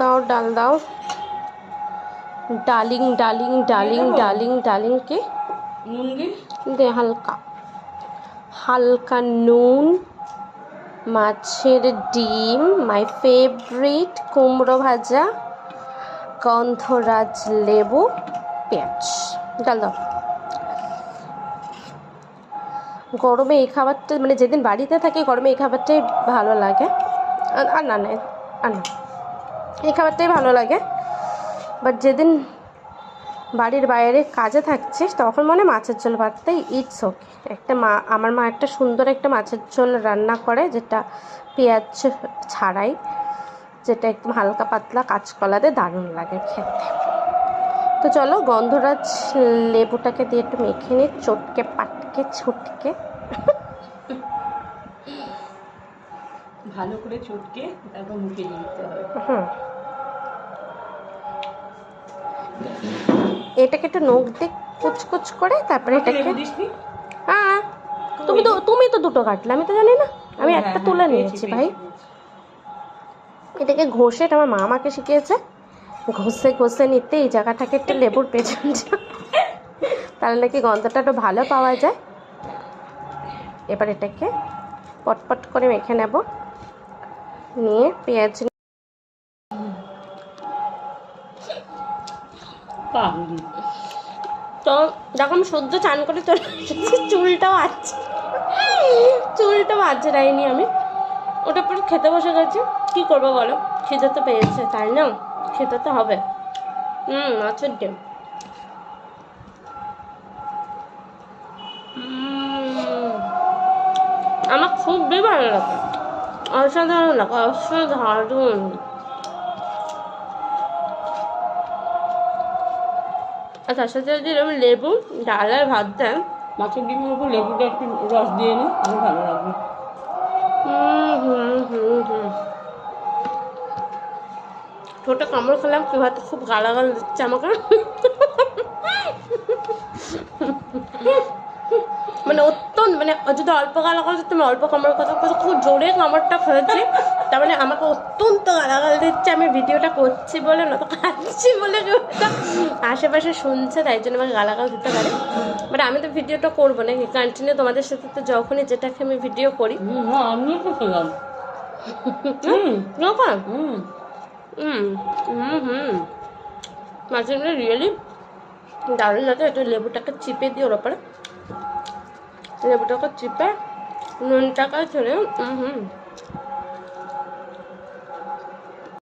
দাও ডাল দাও। Darling darling darling darling darling কে? দে হালকা। হালকা নুন মাছের ডিম মাই ফেভারিট কুমড়ো ভাজা গন্ধরাজ লেবু পেঁয়াজ। ডাল দাও। গরমে এই খাবারটা মানে যেদিন বাড়িতে থাকি গরমে এই খাবারটাই ভালো লাগে। আর আর না না আর না। এই খাবারটাই ভালো লাগে। বাট যেদিন বাড়ির বাইরে কাজে থাকছিস তখন মনে হয় মাছের ঝোল ভাতটাই ইটস ওকে একটা মা আমার মা একটা সুন্দর একটা মাছের ঝোল রান্না করে যেটা পেঁয়াজ ছাড়াই যেটা একদম হালকা পাতলা কাঁচকলা দিয়ে দারুণ লাগে খেতে। তো চলো গন্ধরাজ লেবুটাকে দিয়ে একটু মেখে নিই চটকে পাটকে ছুটকে। ভালো করে চটকে তারপর মুখে দিতে হবে। হুম। এটাকে একটু নখ দিয়ে কুচকুচ করে তারপরে এটাকে হ্যাঁ। তুমি তো তুমি তো দুটো কাটলে আমি তো জানি না। আমি হ্যাঁ, একটা হ্যাঁ, তুলে নিয়েছি ভাই। এটাকে ঘষে এটা আমার মা আমাকে শিখিয়েছে। ঘষে ঘষে নিতে এই জায়গাটাকে একটু লেবুর পেছন তাহলে নাকি গন্ধটা একটু ভালো পাওয়া যায়। এবার এটাকে পটপট করে মেখে নেব। নিয়ে পেঁয়াজ পাগলি। তো যখন সদ্য চান করে চলে এসেছি চুলটাও আছে চুলটাও আজরাইনি আমি। ওটা পরে খেতে বসে গেছি। কি করব বলো? খিদে তো পেয়েছে, তাই না? খেতে তো হবে। হুম মাছের ডিম। আমার খুবই ভালো লাগে। অসাধারণ লাগে, অসাধারণ। আর তার সাথে যদি এরকম লেবু ডাল আর ভাত দেন মাছের ডিমের উপর লেবুটা একটু রস দিয়ে নি আমার ভালো লাগবে। ঠোঁটে কামড় খেলাম কেউ হয়তো খুব গালাগাল দিচ্ছে আমাকে। মানে অত্যন্ত মানে যদি অল্প গালাগাল দিচ্ছে আমি অল্প কামড় কথা খুব জোরে কামড়টা খেয়েছি। তার মানে আমাকে অত্যন্ত গালাগাল দিচ্ছে আমি ভিডিওটা করছি বলে না তো খাচ্ছি বলে কেউ আশেপাশে শুনছে তাই জন্য আমাকে গালাগাল দিতে পারে। বাট আমি তো ভিডিওটা করব না কন্টিনিউ তোমাদের সাথে তো যখনই যেটাকে আমি ভিডিও করি। আমিও হুম? হুম। রিয়েলি দারুণ লাগে একটু লেবুটাকে চিপে দিও ওর ওপরে। লেবুটাকে চিপে নুনটাকে ছেড়ে হুম হুম।